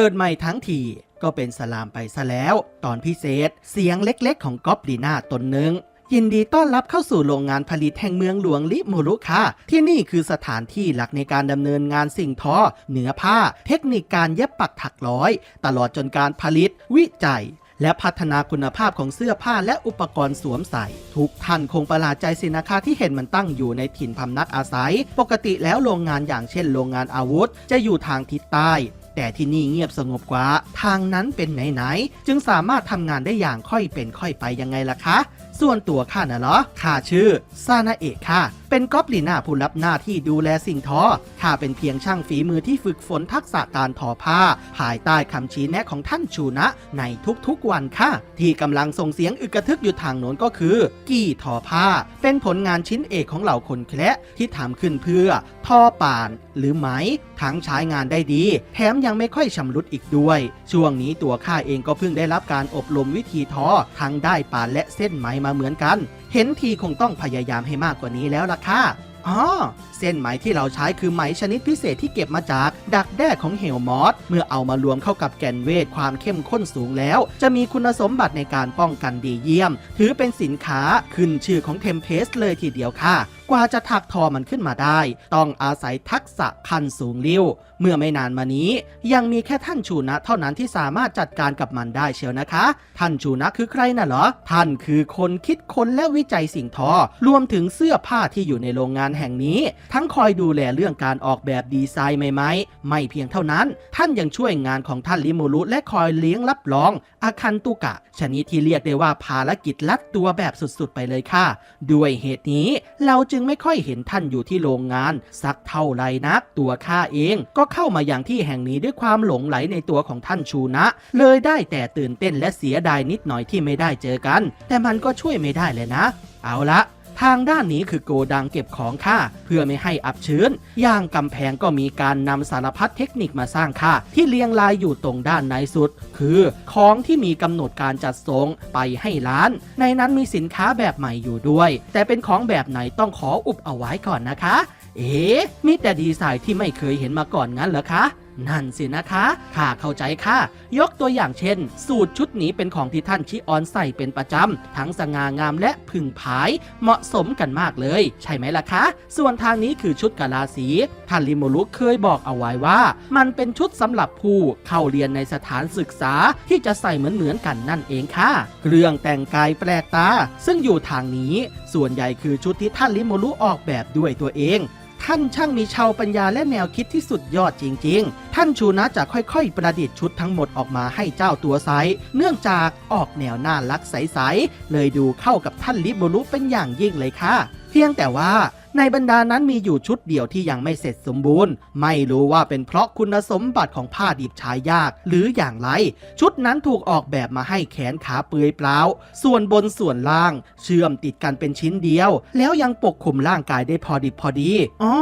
เกิดใหม่ทั้งทีก็เป็นสลามไปซะแล้ว ตอนพิเศษ เสียงเล็กๆ ของก๊อบลีน่าตนหนึ่งยินดีต้อนรับเข้าสู่โรงงานผลิตแห่งเมืองหลวงลิมูรุค่ะ ที่นี่คือสถานที่หลักในการดำเนินงานสิ่งทอ เนื้อผ้า เทคนิคการเย็บปักถักร้อย ตลอดจนการผลิต วิจัย และพัฒนาคุณภาพของเสื้อผ้าและอุปกรณ์สวมใส่ ทุกท่านคงประหลาดใจสินะคะที่เห็นมันตั้งอยู่ในถิ่นพำนักอาศัย ปกติแล้วโรงงานอย่างเช่น โรงงานอาวุธ จะอยู่ทางทิศใต้ แต่ที่นี่เงียบสงบกว่า ทางนั้นเป็นไหนๆจึงสามารถทำงานได้อย่างค่อยเป็นค่อยไปยังไงล่ะคะ ส่วนตัวข้าน่ะเหรอข้าชื่อซานาเอะค่ะ เป็นก๊อบลีน่าผู้รับหน้าที่ดูแลสิ่งทอข้าเป็นเพียงช่างฝีมือที่ฝึกฝนทักษะการทอผ้า ภายใต้คำชี้แนะของท่านชูนะ ในทุกๆวันค่ะ ที่กำลังส่งเสียงอึกกระทึกอยู่ทางโน้นก็คือ กี่ทอผ้า เป็นผลงานชิ้นเอกของเหล่าคนแคระที่ทำขึ้นเพื่อทอป่าน หรือไหม ทั้งใช้งานได้ดี แถมยังไม่ค่อยชำรุดอีกด้วย ช่วงนี้ตัวข้าเองก็เพิ่งได้รับการอบรมวิธีทอ ทั้งได้ป่านและเส้นไหมมาเหมือนกัน เห็นทีคงต้องพยายามให้มากกว่านี้แล้วล่ะค่ะอ๋อเส้นไหมที่เราใช้คือไหมชนิดพิเศษที่เก็บมาจาก ดักแด้ของเหวมอส เมื่อเอามารวมเข้ากับแกนเวทความเข้มข้นสูงแล้ว จะมีคุณสมบัติในการป้องกันดีเยี่ยม ถือเป็นสินค้าขึ้นชื่อของเทมเพสเลยทีเดียวค่ะ กว่าจะถักทอมันขึ้นมาได้ ต้องอาศัยทักษะขั้นสูงลิ้ว เมื่อไม่นานมานี้ยังมีแค่ท่านชูนะ เท่านั้นที่สามารถจัดการกับมันได้เชียวนะคะ ท่านชูนะคือใครน่ะเหรอ ท่านคือคนคิดค้นและวิจัยสิ่งทอ รวมถึงเสื้อผ้าที่อยู่ในโรงงานแห่งนี้ ทั้งคอยดูแลเรื่องการออกแบบดีไซน์ใหม่ๆ ไม่เพียงเท่านั้น ท่านยังช่วยงานของท่านลิมูรุและคอยเลี้ยงรับรองอาคันตุกะ ชนิดที่เรียกได้ว่าภารกิจลัดตัวแบบสุดๆ ไปเลยค่ะ ด้วยเหตุนี้เราจึงไม่ค่อยเห็นท่านอยู่ที่โรงงาน สักเท่าไรนัก ตัวข้าเอง ก็เข้ามาอย่างที่แห่งนี้ด้วยความหลงไหลในตัวของท่านชูนะ เลยได้แต่ตื่นเต้นและเสียดายนิดหน่อยที่ไม่ได้เจอกัน แต่มันก็ช่วยไม่ได้เลยนะ เอาละ ทางด้านนี้คือโกดังเก็บของค่าเพื่อไม่ให้อับชื้น อย่างกำแพงก็มีการนำสารพัดเทคนิคมาสร้างค่าที่เรียงรายอยู่ตรงด้านในสุด คือของที่มีกำหนดการจัดส่งไปให้ร้าน ในนั้นมีสินค้าแบบใหม่อยู่ด้วย แต่เป็นของแบบไหนต้องขออุบเอาไว้ก่อนนะคะ เอ๊มีแต่ดีไซน์ที่ไม่เคยเห็นมาก่อนงั้นเหรอคะ นั่นสินะคะข้าเข้าใจค่ะ ยกตัวอย่างเช่น สูตรชุดนี้เป็นของที่ท่านชิออนใส่เป็นประจำ ทั้งสง่างามและพึงผาย เหมาะสมกันมากเลย ใช่ไหมล่ะคะ ส่วนทางนี้คือชุดกาลาสี ท่านริโมรุเคยบอกเอาไว้ว่า มันเป็นชุดสำหรับผู้เข้าเรียนในสถานศึกษาที่จะใส่เหมือนเหมือนๆกันนั่นเองค่ะเครื่องแต่งกายแปลกตา ซึ่งอยู่ทางนี้ ส่วนใหญ่คือชุดที่ท่านริโมรุออกแบบด้วยตัวเอง ท่านช่างมีชาวปัญญาและแนวคิดที่สุดยอดจริง ๆ ท่านชูนะจะค่อยๆ ประดิษฐ์ชุดทั้งหมดออกมาให้เจ้าตัวไซส์เนื่องจากออกแนวน่ารักใส ๆ เลยดูเข้ากับท่านลิบบรุเป็นอย่างยิ่งเลยค่ะ เพียงแต่ว่า ในบรรดานั้นมีอยู่ชุดเดียวที่ยังไม่เสร็จสมบูรณ์ ไม่รู้ว่าเป็นเพราะคุณสมบัติของผ้าดิบชายยาก หรืออย่างไร ชุดนั้นถูกออกแบบมาให้แขนขาเปลือยเปล่า ส่วนบนส่วนล่าง เชื่อมติดกันเป็นชิ้นเดียว แล้วยังปกคลุมร่างกายได้พอดิบพอดีอ๋อ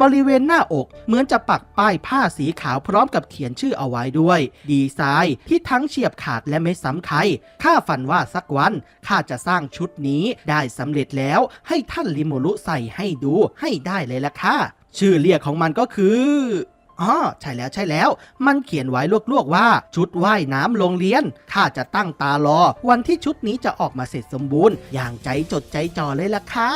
บริเวณหน้าอกเหมือนจะปักป้ายผ้าสีขาวพร้อมกับเขียนชื่อเอาไว้ด้วย ดีไซน์ที่ทั้งเฉียบขาดและไม่ซ้ำใครข้าฝันว่าสักวันข้าจะสร้างชุดนี้ได้สำเร็จแล้วให้ท่านลิโมรุใส่ให้ดูให้ได้เลยล่ะค่ะ ชื่อเรียกของมันก็คืออ๋อใช่แล้วใช่แล้ว มันเขียนไว้ลวกๆว่า ชุดว่ายน้ำโรงเรียนข้าจะตั้งตารอ วันที่ชุดนี้จะออกมาเสร็จสมบูรณ์ อย่างใจจดใจจ่อเลยล่ะค่ะ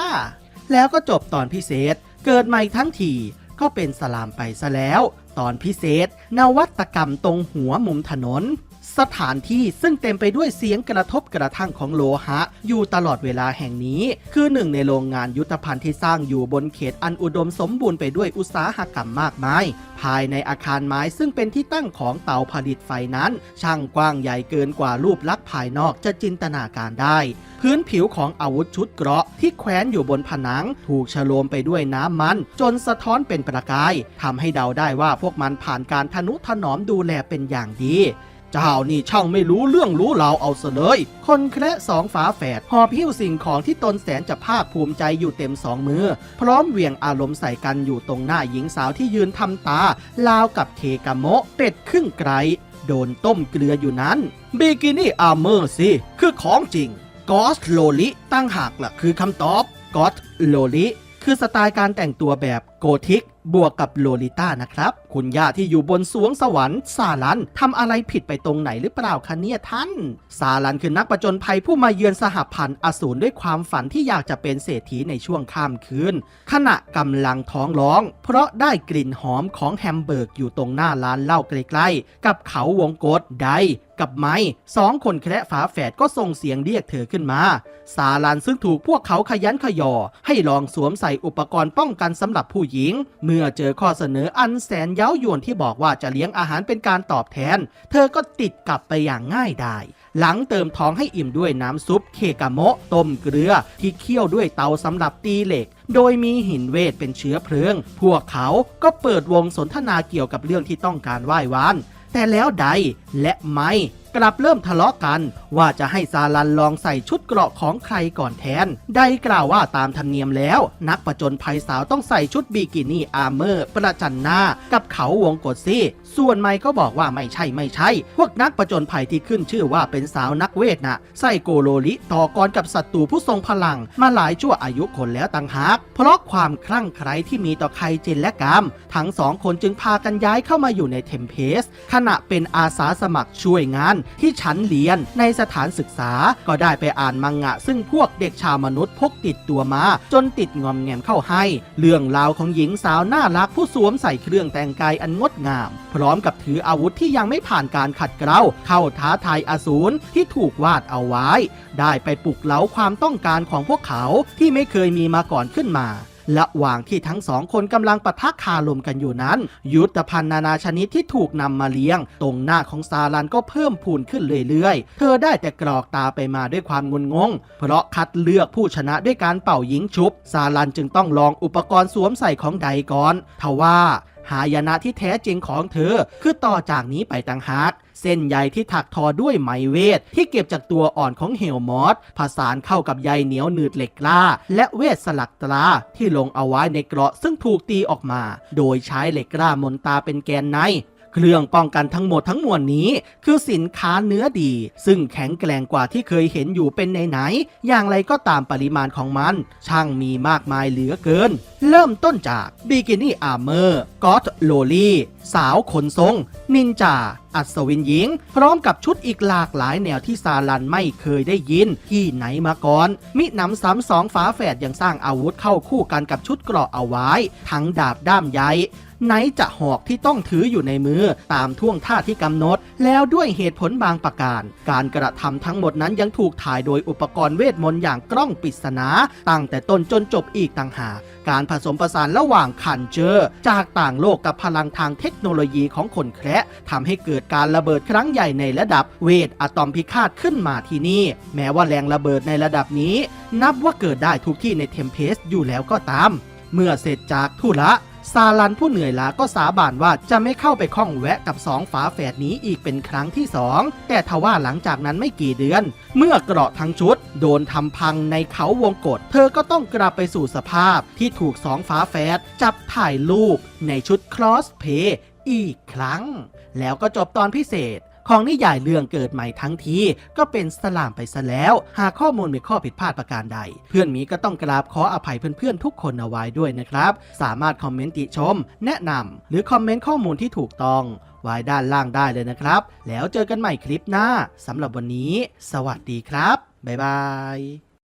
แล้วก็จบตอนพิเศษ เกิดใหม่ทั้งทีก็เป็นสลามไปซะแล้ว ตอนพิเศษ นวัตกรรมตรงหัวมุมถนน สถานที่ซึ่งเต็มไปด้วยเสียงกระทบกระทั่งของโลหะ อยู่ตลอดเวลาแห่งนี้ คือหนึ่งในโรงงานยุทธภัณฑ์ที่สร้างอยู่บนเขตอันอุดมสมบูรณ์ไปด้วยอุตสาหกรรมมากมาย ภายในอาคารไม้ซึ่งเป็นที่ตั้งของเตาผลิตไฟนั้น ช่างกว้างใหญ่เกินกว่ารูปลักษณ์ภายนอกจะจินตนาการได้ พื้นผิวของอาวุธชุดเกราะที่แขวนอยู่บนผนัง ถูกฉโลมไปด้วยน้ำมัน จนสะท้อนเป็นประกายทำให้เดาได้ว่าพวกมันผ่านการทนุถนอมดูแลเป็นอย่างดี เจ้านี่ช่างไม่รู้เรื่องรู้ราวเอาซะเลย คนแคระสองฝาแฝดหอบหิ้วสิ่งของที่ตนแสนจะภาคภูมิใจอยู่เต็มสองมือ พร้อมเหวี่ยงอารมณ์ใส่กันอยู่ตรงหน้าหญิงสาวที่ยืนทำตา ลาวกับเคกาโมะเป็ดครึ่งไกรโดนต้มเกลืออยู่นั้นบิกินี่อาร์เมอร์สิ คือของจริงกอสโลลิตั้งหากล่ะคือคำตอบกอสโลลิคือสไตล์การแต่งตัวแบบ โกธิกบวกกับโลลิต้านะครับ คุณย่าที่อยู่บนสวงสวรรค์ซาลันทำอะไรผิดไปตรงไหนหรือเปล่าคะเนี่ยท่านซาลันคือนักประจนภัยผู้มาเยือนสหพันธ์อสูรด้วยความฝันที่อยากจะเป็นเศรษฐีในช่วงข้ามคืน ขณะกำลังท้องร้อง เพราะได้กลิ่นหอมของแฮมเบอร์กอยู่ตรงหน้าร้านเหล้าใกล้ๆ กับเขาวงกฏไดกับไม้สองคนแคระฝาแฝดก็ส่งเสียงเรียกเธอขึ้นมา ซาลันซึ่งถูกพวกเขาขยันขยอ ให้ลองสวมใส่อุปกรณ์ป้องกันสำหรับผู้หญิง เมื่อเจอข้อเสนออันแสนเย้ายวนที่บอกว่าจะเลี้ยงอาหารเป็นการตอบแทน เธอก็ติดกลับไปอย่างง่ายดายหลังเติมท้องให้อิ่มด้วยน้ำซุปเคกาโมะต้มเกลือที่เคี่ยวด้วยเตาสำหรับตีเหล็ก โดยมีหินเวทเป็นเชื้อเพลิง พวกเขาก็เปิดวงสนทนาเกี่ยวกับเรื่องที่ต้องการไหว้วานแต่แล้วไดและไม่กลับเริ่มทะเลาะกัน ว่าจะให้ซาลันลองใส่ชุดเกราะของใครก่อนแทน ได้กล่าวว่าตามธรรมเนียมแล้ว นักประจนภัยสาวต้องใส่ชุดบิกินี่อาร์เมอร์ประจันหน้า กับเขาวงกดซี่ ส่วนไมค์ก็บอกว่าไม่ใช่ไม่ใช่ พวกนักประจนภัยที่ขึ้นชื่อว่าเป็นสาวนักเวทน่ะ ใส่โกโลลิต่อกรกับศัตรูผู้ทรงพลัง มาหลายชั่วอายุคนแล้วต่างหากเพราะความคลั่งไคล้ที่มีต่อไครเจนและกาม ทั้งสองคนจึงพากันย้ายเข้ามาอยู่ในเทมเพสขณะเป็นอาสาสมัครช่วยงานที่ชั้นเรียนในสถานศึกษา ก็ได้ไปอ่านมังงะ ซึ่งพวกเด็กชาวมนุษย์พกติดตัวมา จนติดงอมแงมเข้าให้ เรื่องราวของหญิงสาวน่ารักผู้สวมใส่เครื่องแต่งกายอันงดงาม พร้อมกับถืออาวุธที่ยังไม่ผ่านการขัดเกลาเข้าท้าทายอสูรที่ถูกวาดเอาไว้ ได้ไปปลุกเล้าความต้องการของพวกเขาที่ไม่เคยมีมาก่อนขึ้นมา ระหว่างที่ทั้งสองคนกำลังปะทะคารมกันอยู่นั้น ยุทธภัณฑ์นานาชนิดที่ถูกนำมาเลี้ยง ตรงหน้าของซาลันก็เพิ่มพูนขึ้นเรื่อยๆ เธอได้แต่กรอกตาไปมาด้วยความงุนงง เพราะคัดเลือกผู้ชนะด้วยการเป่ายิงชุบ ซาลันจึงต้องลองอุปกรณ์สวมใส่ของไดก่อนทว่า หายนะที่แท้จริงของเธอ คือต่อจากนี้ไปต่างหากเส้นใยที่ถักทอด้วยไหมเวท ที่เก็บจากตัวอ่อนของเฮลมอสผสานเข้ากับใยเหนียวหนืดเหล็กกล้าและเวทสลักตราที่ลงเอาไว้ในเกราะซึ่งถูกตีออกมา โดยใช้เหล็กกล้ามนตาเป็นแกนใน เครื่องป้องกันทั้งหมดทั้งมวลนี้ คือสินค้าเนื้อดี ซึ่งแข็งแกร่งกว่าที่เคยเห็นอยู่เป็นไหนๆอย่างไรก็ตามปริมาณของมัน ช่างมีมากมายเหลือเกิน เริ่มต้นจากบิกินี่อาร์เมอร์กอตโลลี่สาวขนทรง นินจา อัศวินหญิง พร้อมกับชุดอีกหลากหลายแนวที่ซาลันไม่เคยได้ยิน ที่ไหนมาก่อน มิหนำซ้ำสองฝาแฝดยังสร้างอาวุธเข้าคู่กันกับชุดเกราะเอาไว้ ทั้งดาบด้ามใหญ่ ไหนจะหอกที่ต้องถืออยู่ในมือตามท่วงท่าที่กำหนด แล้วด้วยเหตุผลบางประการ การกระทำทั้งหมดนั้นยังถูกถ่ายโดยอุปกรณ์เวทมนต์อย่างกล้องปริศนา ตั้งแต่ต้นจนจบอีกต่างหาก การผสมผสานระหว่างคันเจอร์จากต่างโลกกับพลังทางเทคโนโลยีของคนแคระทำให้เกิดการระเบิดครั้งใหญ่ในระดับเวทอะตอมพิฆาตขึ้นมาที่นี่ แม้ว่าแรงระเบิดในระดับนี้ นับว่าเกิดได้ทุกที่ในเทมเพสอยู่แล้วก็ตาม เมื่อเสร็จจากธุระ ซาลันผู้เหนื่อยล้าก็สาบานว่าจะไม่เข้าไปข้องแวะกับสองฝาแฝดนี้อีกเป็นครั้งที่สองแต่ทว่าหลังจากนั้นไม่กี่เดือน เมื่อเกราะทั้งชุด โดนทำพังในเขาวงกฏเธอก็ต้องกลับไปสู่สภาพที่ถูกสองฝาแฝดจับถ่ายรูปในชุดคลอสเพย์อีกครั้ง แล้วก็จบตอนพิเศษ ของนิยายเรื่องเกิดใหม่ทั้งทีก็เป็นสลามไปซะแล้ว หากข้อมูลมีข้อผิดพลาดประการใด เพื่อนมีก็ต้องกราบขออภัยเพื่อนๆ ทุกคนเอาไว้ด้วยนะครับ สามารถคอมเมนต์ติชม แนะนำหรือคอมเมนต์ข้อมูลที่ถูกต้องไว้ด้านล่างได้เลยนะครับ แล้วเจอกันใหม่คลิปหน้าสำหรับวันนี้ สวัสดีครับบ๊ายบาย